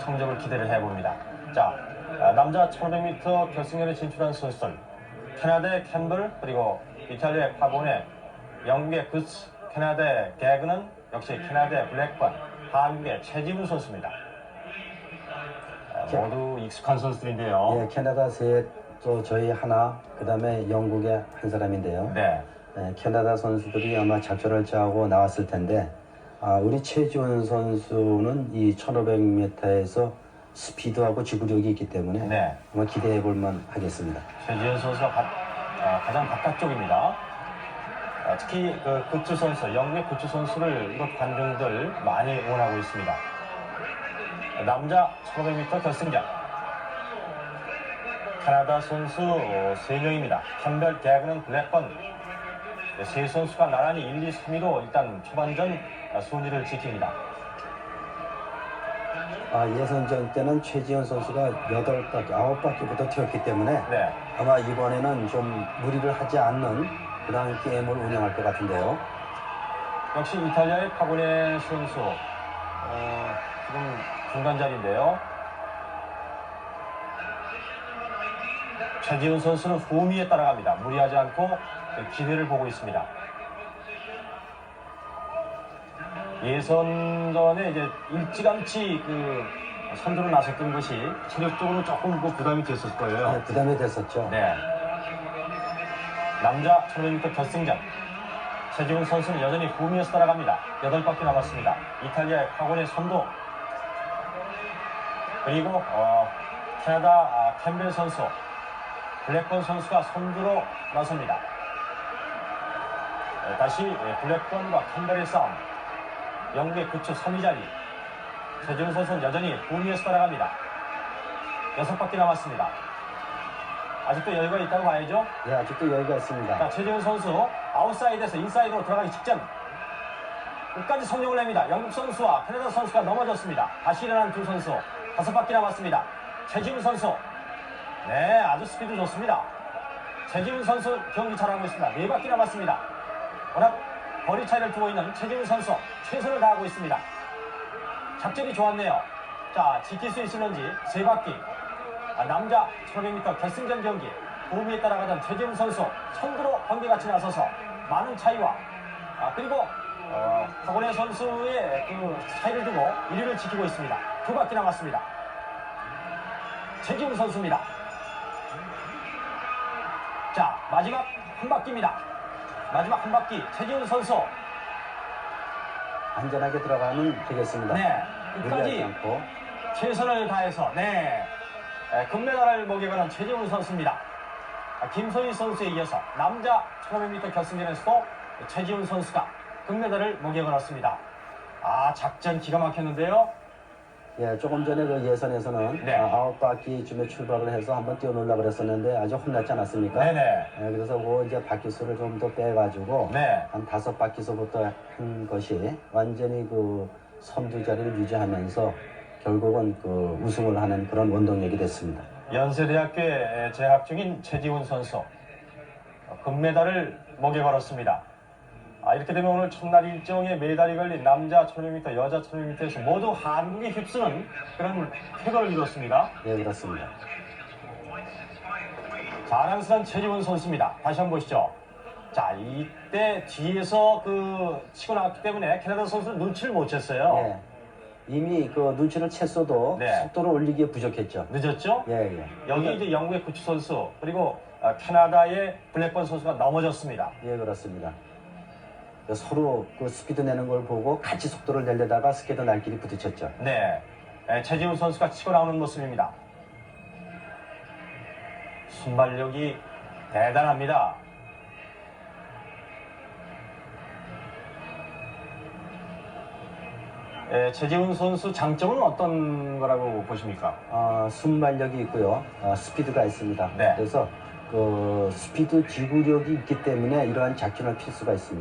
성적을 기대를 해봅니다. 자, 아, 남자 1500m 결승전에 진출한 선수들 캐나다의 캠블 그리고 이탈리아의 파고네 영국의 구스 캐나다의 개그는 역시 캐나다의 블랙번 한국의 최지훈 선수입니다. 아, 모두 익숙한 선수들인데요. 예, 캐나다 셋, 또 저희 하나, 그 다음에 영국의 한 사람인데요. 네. 예, 캐나다 선수들이 아마 작전을 짜고 나왔을 텐데, 아, 우리 최지원 선수는 이 1500m에서 스피드하고 지구력이 있기 때문에 네. 아마 기대해 볼만 하겠습니다. 최지현 선수가 가, 아, 가장 바깥쪽입니다. 아, 특히 그 굿즈 선수, 영국의 굿즈 선수를 이곳 관중들 많이 응원하고 있습니다. 남자 1500m 결승전. 캐나다 선수 3명입니다. 캠벨, 개그는 블랙번. 네, 세 선수가 나란히 1, 2, 3위로 일단 초반전 아, 순위를 지킵니다. 아, 예선전 때는 최지원 선수가 8바퀴, 9바퀴부터 튀었기 때문에 네. 아마 이번에는 좀 무리를 하지 않는 그런 게임을 운영할 것 같은데요. 역시 이탈리아의 파고네 선수 어, 지금 중간 자리인데요. 최지훈 선수는 후미에 따라갑니다. 무리하지 않고 그 기회를 보고 있습니다. 예선전에 이제 일찌감치 그 선두로 나섰던 것이 체력적으로 조금 그 부담이 됐을 거예요. 네, 부담이 됐었죠. 네. 남자 1500m 결승전. 최지훈 선수는 여전히 후미에서 따라갑니다. 8바퀴 남았습니다. 이탈리아의 파고네 선두. 그리고 어, 캐나다 아, 캠벨 선수, 블랙번 선수가 선두로 나섭니다. 네, 다시 예, 블랙번과 캠벨의 싸움. 영국의 구축 3위 자리. 최지훈 선수는 여전히 후미에서 따라갑니다. 6바퀴 남았습니다. 아직도 여유가 있다고 봐야죠. 예, 아직도 여유가 있습니다. 자, 최지훈 선수 아웃사이드에서 인사이드로 들어가기 직전 끝까지 성공을 냅니다. 영국 선수와 캐나다 선수가 넘어졌습니다. 다시 일어난 두 선수 다섯 바퀴 남았습니다. 최지훈 선수 네 아주 스피드 좋습니다. 최지훈 선수 경기 잘하고 있습니다. 네 바퀴 남았습니다. 워낙 거리 차이를 두고 있는 최지훈 선수 최선을 다하고 있습니다. 작전이 좋았네요. 자 지킬 수 있을런지 세 바퀴 아, 남자 1500m 결승전 경기 도미에 따라가던 최재훈 선수 선두로 경기같이 나서서 많은 차이와 아, 그리고 어, 박원혜 선수의 그 차이를 두고 1위를 지키고 있습니다. 두 바퀴 남았습니다. 최지훈 선수입니다. 자 마지막 한 바퀴입니다. 마지막 한 바퀴 최지훈 선수 안전하게 들어가면 되겠습니다. 네 끝까지 않고. 최선을 다해서 네 에, 금메달을 목에 거는 최재훈 선수입니다. 아, 김소희 선수에 이어서 남자 1500m 결승전에서도 최지훈 선수가 금메달을 목에 걸었습니다. 아 작전 기가 막혔는데요. 예, 조금 전에 그 예선에서는 네. 아, 아홉 바퀴쯤에 출발을 해서 한번 뛰어놀라 그랬었는데 아주 혼났지 않았습니까? 네네. 예, 그래서 그 이제 바퀴 수를 좀 더 빼가지고 네. 한 다섯 바퀴서부터 한 것이 완전히 그 선두 자리를 유지하면서 결국은 그 우승을 하는 그런 원동력이 됐습니다. 연세대학교에 재학 중인 최지훈 선수 어, 금메달을 목에 걸었습니다. 아, 이렇게 되면 오늘 첫날 일정에 메달이 걸린 남자 1500m, 여자 1500m에서 모두 한국이 휩쓰는 그런 쾌거를 이뤘습니다. 예, 그렇습니다. 자랑스러운 최지훈 선수입니다. 다시 한번 보시죠. 자, 이때 뒤에서 그 치고 나왔기 때문에 캐나다 선수는 눈치를 못 챘어요. 예. 이미 그 눈치를 챘어도 네. 속도를 올리기에 부족했죠. 늦었죠? 예, 예. 여기 이제 영국의 구치 선수 그리고 아, 캐나다의 블랙번 선수가 넘어졌습니다. 예, 그렇습니다. 서로 그 스피드 내는 걸 보고 같이 속도를 내려다가 스케이트 날끼리 부딪혔죠. 네, 에, 최지훈 선수가 치고 나오는 모습입니다. 순발력이 대단합니다. 에, 최지훈 선수 장점은 어떤 거라고 보십니까? 아, 순발력이 있고요. 아, 스피드가 있습니다. 네. 그래서 그 스피드 지구력이 있기 때문에 이러한 작전을 필 수가 있습니다.